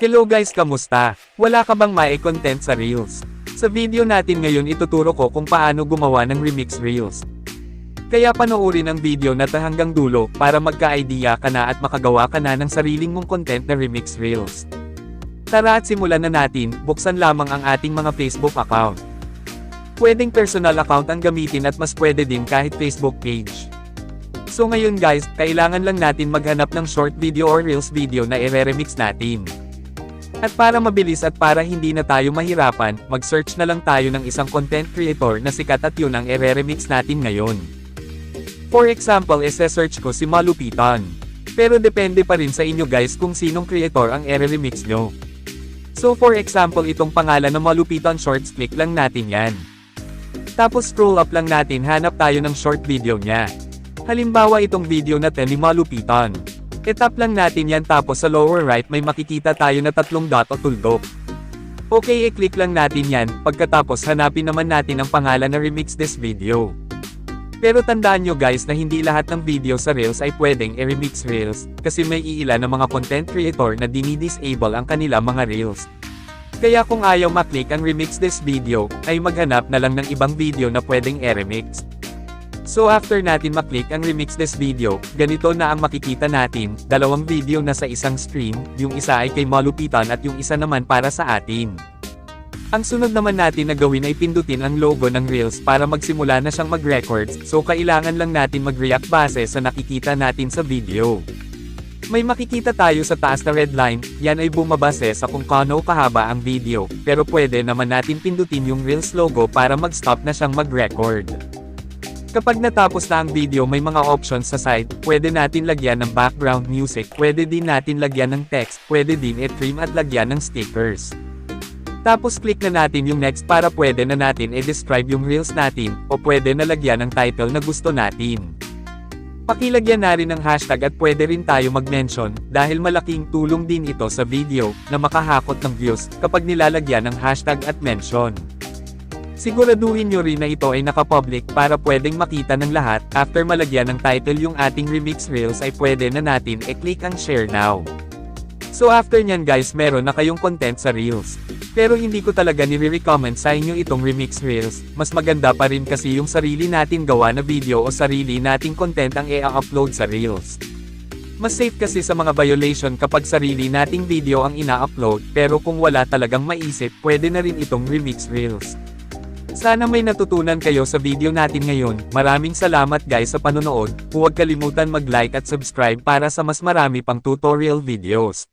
Hello guys kamusta? Wala ka bang may content sa Reels? Sa video natin ngayon ituturo ko kung paano gumawa ng remix Reels. Kaya panoorin ang video na hanggang dulo para magka-idea ka na at makagawa ka na ng sariling mong content na remix Reels. Tara at simulan na natin, buksan lamang ang ating mga Facebook account. Pwedeng personal account ang gamitin at mas pwede din kahit Facebook page. So ngayon guys, kailangan lang natin maghanap ng short video or reels video na i-remix natin. At para mabilis at para hindi na tayo mahirapan, mag-search na lang tayo ng isang content creator na sikat at yun ang i-remix natin ngayon. For example, ise-search ko si Malupitan. Pero depende pa rin sa inyo guys kung sinong creator ang i-remix nyo. So for example itong pangalan na Malupitan Shorts, click lang natin yan. Tapos scroll up lang natin hanap tayo ng short video niya. Halimbawa itong video na ni Malupitan. I-tap lang natin yan tapos sa lower right may makikita tayo na tatlong dot o tuldok. Okay i-click lang natin yan, pagkatapos hanapin naman natin ang pangalan na remix this video. Pero tandaan nyo guys na hindi lahat ng video sa Reels ay pwedeng i-remix Reels, kasi may iilan na mga content creator na dinidisable ang kanila mga Reels. Kaya kung ayaw maklik ang remix this video, ay maghanap na lang ng ibang video na pwedeng i-remix. So after natin maklik ang remix this video, ganito na ang makikita natin, dalawang video na sa isang stream, yung isa ay kay Malupitan at yung isa naman para sa atin. Ang sunod naman natin na gawin ay pindutin ang logo ng Reels para magsimula na siyang mag-records, so kailangan lang natin mag-react base sa nakikita natin sa video. May makikita tayo sa taas na red line, yan ay bumabase sa kung kano kahaba ang video, pero pwede naman natin pindutin yung Reels logo para mag-stop na siyang mag-record. Kapag natapos na ang video may mga options sa side, pwede natin lagyan ng background music, pwede din natin lagyan ng text, pwede din i-trim at lagyan ng stickers. Tapos click na natin yung next para pwede na natin i-describe yung reels natin, o pwede na lagyan ng title na gusto natin. Pakilagyan na rin ng hashtag at pwede rin tayo mag-mention, dahil malaking tulong din ito sa video, na makahakot ng views, kapag nilalagyan ng hashtag at mention. Siguraduhin nyo rin na ito ay nakapublic para pwedeng makita ng lahat, after malagyan ng title yung ating remix reels ay pwede na natin i-click ang share now. So after nyan guys meron na kayong content sa reels. Pero hindi ko talaga nire-recommend sa inyo itong remix reels, mas maganda pa rin kasi yung sarili natin gawa na video o sarili nating content ang i-upload sa reels. Mas safe kasi sa mga violation kapag sarili nating video ang ina-upload, pero kung wala talagang maisip, pwede na rin itong remix reels. Sana may natutunan kayo sa video natin ngayon. Maraming salamat guys sa panonood. Huwag kalimutan mag-like at subscribe para sa mas marami pang tutorial videos.